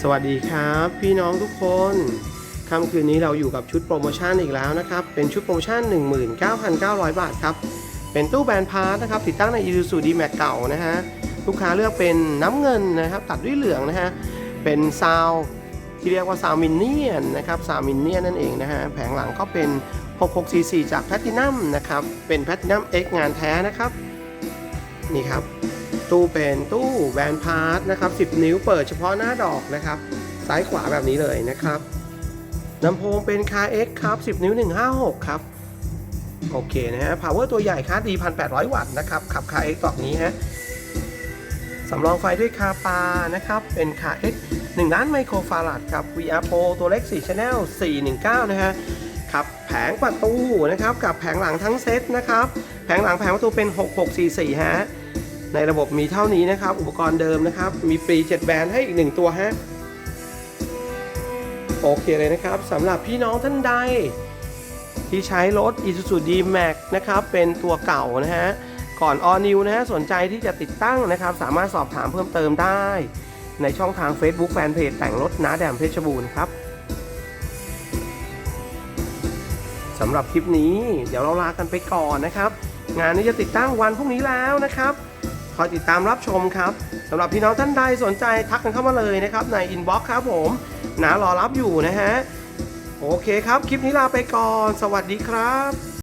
สวัสดีครับ พี่น้องทุกคนค่ำคืนนี้เราอยู่กับชุดโปรโมชั่นอีกแล้วนะครับ เป็นชุดโปรโมชั่น 19,900 บาทครับ เป็นตู้แบรนด์พาร์ทนะครับติดตั้งใน Isuzu D-Max เก่านะฮะลูกค้าเลือกเป็นน้ำเงินนะครับ ตัดด้วยเหลืองนะฮะ เป็นซาวที่เรียกว่าซาวมินเนียนนะครับซาวมินเนียนนั่นเองนะฮะ แผงหลังก็เป็น 66cc จากแพ t ตินัมนะครับ เป็นแพ t ตินัม X งานแท้นะครับ นี่ครับ ตู้เป็นตู้แวนพาร์ทนะครับ 10 นิ้วเปิดเฉพาะหน้าดอกนะครับ ซ้ายขวาแบบนี้เลยนะครับลำโพงเป็นคา X ครับ 10 นิ้ว 156 ครับ โอเคนะฮะ power ตัวใหญ่ค่าดี 1,800 วัตต์นะครับ ขับคา X ดอกนี้ฮะสำรองไฟด้วยคาปานะครับ เป็นคา X 1ล้านไมโครฟาราดครับ VR Pro ตัวเล็ก 4 Channel 419 นะฮะ ครับแผงประตูนะครับกับแผงหลังทั้งเซตนะครับแผงหลังแผงประตูเป็น 6644ฮะในระบบมีเท่านี้นะครับ อุปกรณ์เดิมนะครับ มีฟรี 7 แบรนด์ให้อีก 1 ตัวฮะโอเคเลยนะครับสำหรับพี่น้องท่านใด ที่ใช้รถ Isuzu D-Max นะครับ เป็นตัวเก่านะฮะ ก่อน All New นะฮะ สนใจที่จะติดตั้งนะครับ สามารถสอบถามเพิ่มเติมได้ ในช่องทาง Facebook Fanpage แต่งรถน้าแดมเพชรบูรณ์ครับ สำหรับคลิปนี้เดี๋ยวเราลากันไปก่อนนะครับ งานนี้จะติดตั้งวันพรุ่งนี้แล้วนะครับคอยติดตามรับชมครับสำหรับพี่น้องท่านใดสนใจทักกันเข้ามาเลยนะครับในอินบ็อกซ์ครับผมหนารอรับอยู่นะฮะโอเคครับ คลิปนี้ลาไปก่อน สวัสดีครับ